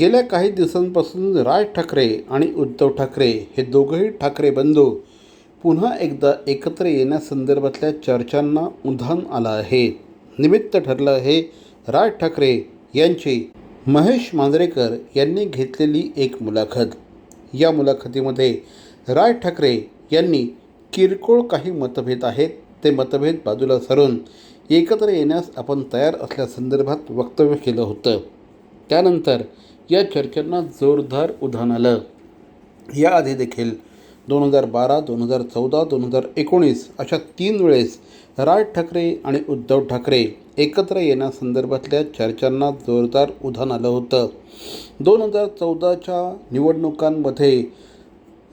गेल्या काही दिवसांपासून राज ठाकरे आणि उद्धव ठाकरे हे दोघंही ठाकरे बंधू पुन्हा एकदा एकत्र येण्यासंदर्भातल्या चर्चांना उधाण आलं आहे. निमित्त ठरलं हे राज ठाकरे यांची महेश मांजरेकर यांनी घेतलेली एक मुलाखत. या मुलाखतीमध्ये राज ठाकरे यांनी किरकोळ काही मतभेद आहेत. ते मतभेद बाजूला सरून एकत्र येण्यास आपण तयार असल्यासंदर्भात वक्तव्य केलं होतं. त्यानंतर या चर्चांना जोरदार उधाण आलं. याआधी देखील दोन हजार बारा दोन हजार चौदा दोन हजार एकोणीस अशा तीन वेळेस राज ठाकरे आणि उद्धव ठाकरे एकत्र येण्यासंदर्भातल्या चर्चांना जोरदार उधाण आलं होतं. दोन हजार चौदाच्या निवडणुकांमध्ये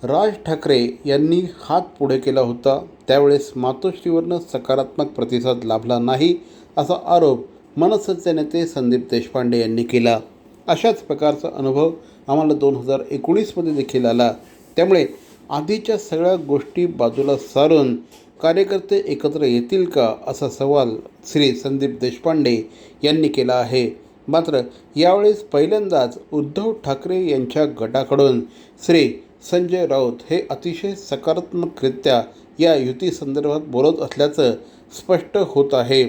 राज ठाकरे यांनी हात पुढे केला होता. त्यावेळेस मातोश्रीवरनं सकारात्मक प्रतिसाद लाभला नाही असा आरोप मनसेचे नेते संदीप देशपांडे यांनी केला. अशाच प्रकारचा अनुभव आम्हाला दोन हजार एकोणीसमध्ये देखील आला. त्यामुळे आधीच्या सगळ्या गोष्टी बाजूला सारून कार्यकर्ते एकत्र येतील का असा सवाल श्री संदीप देशपांडे यांनी केला आहे. मात्र यावेळेस पहिल्यांदाच उद्धव ठाकरे यांच्या गटाकडून श्री संजय राऊत हे अतिशय सकारात्मकरित्या या युतीसंदर्भात बोलत असल्याचं स्पष्ट होत आहे.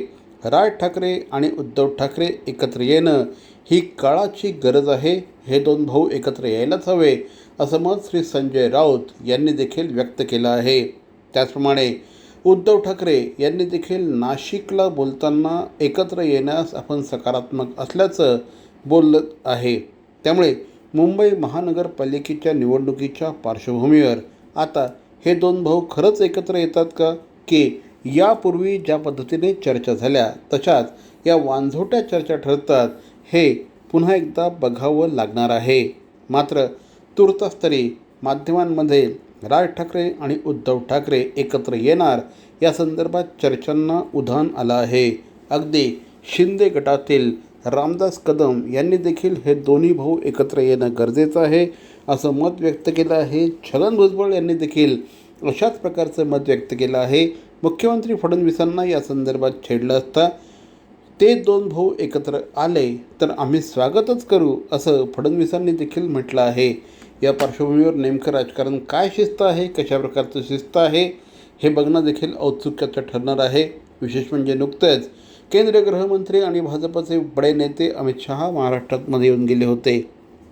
राज ठाकरे आणि उद्धव ठाकरे एकत्र येणं ही काळाची गरज आहे हे दोन भाऊ एकत्र यायलाच हवे असं मत श्री संजय राऊत यांनी देखील व्यक्त केलं आहे. त्याचप्रमाणे उद्धव ठाकरे यांनी देखील नाशिकला बोलताना एकत्र येण्यास आपण सकारात्मक असल्याचं बोललं आहे. त्यामुळे मुंबई महानगरपालिकेच्या निवडणुकीच्या पार्श्वभूमीवर आता हे दोन भाऊ खरंच एकत्र येतात का? की यापूर्वी ज्या पद्धतीने चर्चा झाल्या तशाच या वांझोट्या चर्चा ठरतात हे पुन्हा एकदा बघावं लागणार आहे. मात्र तूर्तास तरी माध्यमांमध्ये राज ठाकरे आणि उद्धव ठाकरे एकत्र येणार या संदर्भात चर्चांना उधाण आलं आहे. अगदी शिंदे गटातील रामदास कदम यांनी देखील हे दोन्ही भाऊ एकत्र येणं गरजेचं आहे असं मत व्यक्त केलं आहे. छगन भुजबळ यांनी देखील अशाच प्रकारचं मत व्यक्त केलं आहे. मुख्यमंत्री फडणवीसांना या संदर्भात छेडलं असता ते दोन भाऊ एकत्र आले तर आम्ही स्वागतच करू असं फडणवीसांनी देखील म्हटलं आहे. या पार्श्वभूमीवर नेमकं राजकारण काय शिस्त आहे कशा प्रकारचं शिस्त आहे हे बघणं देखील औत्सुक्याचं ठरणार आहे. विशेष म्हणजे नुकतंच केंद्रीय गृहमंत्री आणि भाजपचे बडे नेते अमित शहा महाराष्ट्रातमध्ये येऊन गेले होते.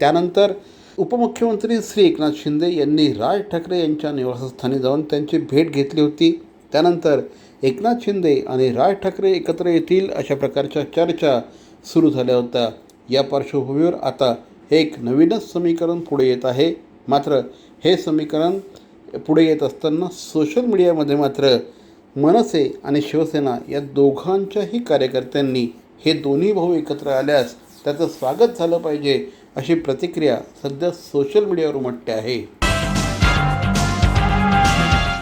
त्यानंतर उपमुख्यमंत्री श्री एकनाथ शिंदे यांनी राज ठाकरे यांच्या निवासस्थानी जाऊन त्यांची भेट घेतली होती. त्यानंतर एकनाथ शिंदे आणि राज ठाकरे एकत्र येतील अशा प्रकारच्या चर्चा सुरू झाल्या होत्या. या पार्श्वभूमीवर आता एक नवीनच समीकरण पुढे येत आहे. मात्र हे समीकरण पुढे येत असताना सोशल मीडियामध्ये मात्र मनसे आणि शिवसेना या दोघांच्याही कार्यकर्त्यांनी हे दोन्ही भाऊ एकत्र आल्यास त्याचं स्वागत झालं पाहिजे अशी प्रतिक्रिया सध्या सोशल मीडियावर उमटते आहे.